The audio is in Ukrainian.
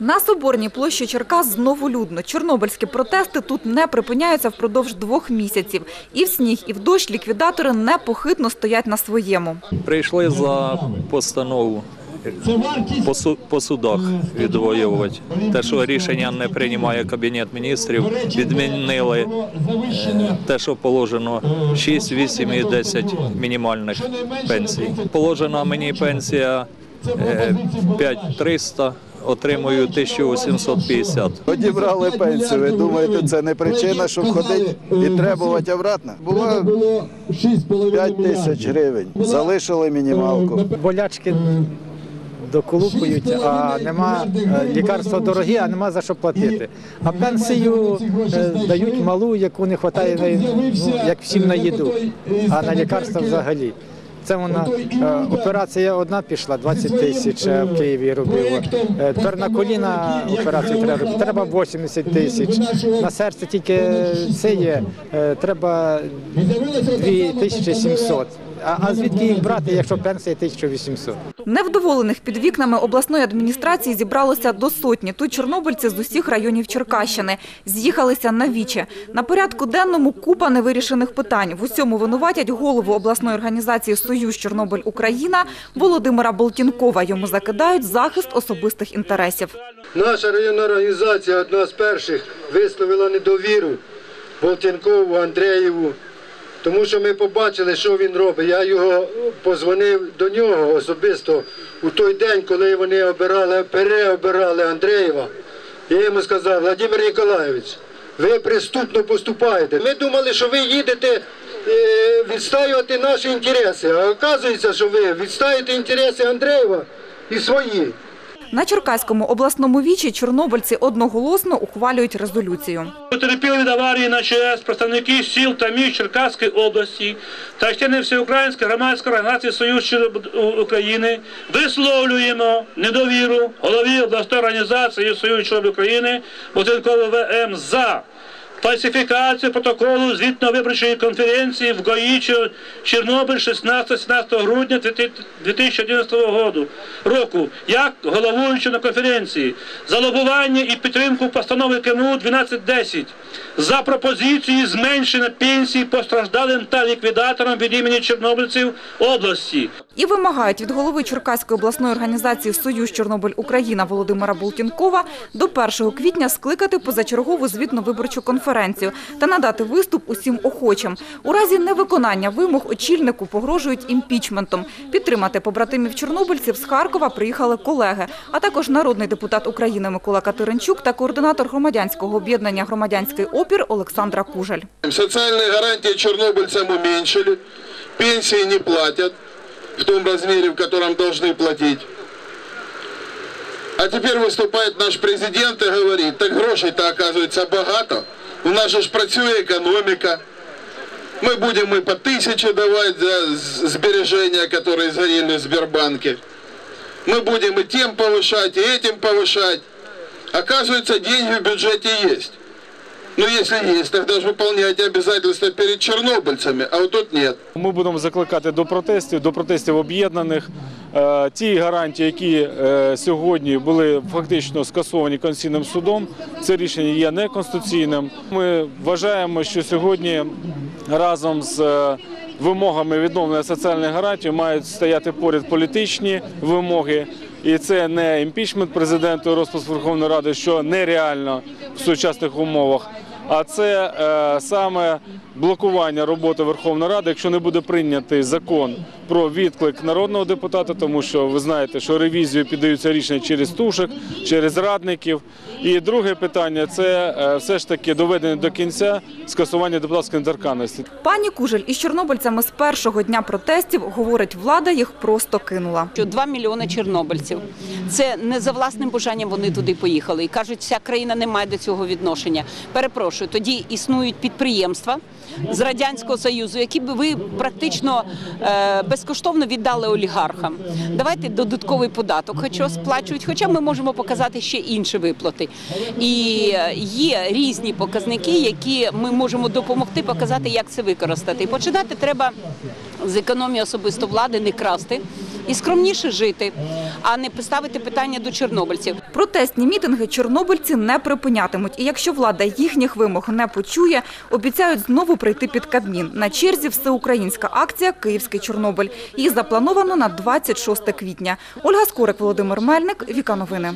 На Соборній площі Черкас знову людно. Чорнобильські протести тут не припиняються впродовж двох місяців. І в сніг, і в дощ ліквідатори непохитно стоять на своєму. Прийшли за постанову по, судах відвоювати. Те, що рішення не приймає Кабінет міністрів, відмінили е, те, що положено 6, 8 і 10 мінімальних пенсій. Положена мені пенсія е, 5300, отримую 1850. Одібрали пенсію. Ви думаєте, це не причина, щоб ходити і требувати обратно? Було 5 тисяч гривень. Залишили мінімалку. болячки доколупують, а нема е, лікарства дорогі, а нема за що платити. А пенсію е, дають малу, яку не вистачає ну, як всім на їду, а на лікарства взагалі. Це вона е, операція одна пішла, 20 тисяч е, в Києві робила. Е, Тепер на коліна операцію треба робити. Треба 80 тисяч. На серце тільки це є. Треба 2700. А, а звідки їх брати, якщо пенсія 1800? Невдоволених під вікнами обласної адміністрації зібралося до сотні. Тут чорнобильці з усіх районів Черкащини з'їхалися на віче. На порядку денному купа невирішених питань. В усьому винуватять голову обласної організації «Союз Чорнобиль Україна» Володимира Болтінкова. Йому закидають захист особистих інтересів. Наша районна організація одна з перших висловила недовіру Болтянкову Андреєву, тому що ми побачили, що він робить. Я його позвонив до нього особисто у той день, коли вони обирали, переобирали Андреєва. Я йому сказав, Владимир Ніколаєвич, ви преступно поступаєте. Ми думали, що ви їдете е, відстоювати наші інтереси. А оказується, що ви відстоюєте інтереси Андреєва і свої. На Черкаському обласному вічі чорнобильці одноголосно ухвалюють резолюцію. Потерпіли від аварії на ЧАЕС представники сіл та міст Черкаської області та члени Всеукраїнської громадської організації Союз України висловлюємо недовіру голові обласної організації Союз України будинкової ВМ за фальсифікацію протоколу звітно-виборчої конференції в Гоїчі Чорнобиль 16-17 грудня 2011 року, як головуючи на конференції за лобування і підтримку постанови КМУ 1210 за пропозиції зменшення пенсій постраждалим та ліквідаторам від імені чорнобильців області. І вимагають від голови Черкаської обласної організації «Союз Чорнобиль Україна» Володимира Болтінкова до 1 квітня скликати позачергову звітно-виборчу конференцію та надати виступ усім охочим. У разі невиконання вимог очільнику погрожують імпічментом. Підтримати побратимів чорнобильців з Харкова приїхали колеги, а також народний депутат України Микола Катеринчук та координатор громадянського об'єднання «Громадянський опір» Олександра Кужель. Социальные гарантии чернобыльцам уменьшили, пенсии не платят в том размере, в котором должны платить. А теперь выступает наш президент и говорит, так грошей-то оказывается богато, у нас же ж працює економіка, мы будем и по тысяче давать за з- сбережения, которые сгорели в Сбербанке. Мы будем и тем повышать, и этим повышать. Оказывается, деньги в бюджете есть. Ну, если есть, тогда же выполняйте обязательства перед чернобыльцами, а тут нет. Ми будемо закликати до протестів, до протестів об'єднаних. Е, Ті гарантії, які е, сьогодні були фактично скасовані Конституційним судом, це рішення є неконституційним. Ми вважаємо, що сьогодні разом з е, вимогами відновлення соціальних гарантій мають стояти поряд політичні вимоги. І це не імпічмент президента і розпуск Верховної Ради, що нереально в сучасних умовах. А це е, саме блокування роботи Верховної Ради, якщо не буде прийнятий закон про відклик народного депутата, тому що ви знаєте, що ревізію піддаються рішення через тушок, через радників. І друге питання це е, все ж таки доведення до кінця скасування депутатської недоторканності. Пані Кужель із чорнобильцями з першого дня протестів, говорить, влада їх просто кинула. що 2 мільйони чорнобильців. Це не за власним бажанням вони туди поїхали. І кажуть, вся країна не має до цього відношення. Перепрошую, тоді існують підприємства з радянського союзу, які б ви практично е, безкоштовно віддали олігархам. Давайте додатковий податок, хоча сплачують, хоча ми можемо показати ще інші виплати. І е, є різні показники, які ми можемо допомогти показати, як це використати. Починати треба з економії особисто влади, не красти і скромніше жити, а не поставити питання до чорнобильців. Про Протестні мітинги чорнобильці не припинятимуть. І якщо влада їхніх вимог не почує, обіцяють знову прийти під Кабмін. На черзі всеукраїнська акція «Київський Чорнобиль». Її заплановано на 26 квітня. Ольга Скорик, Володимир Мельник, Віка Новини.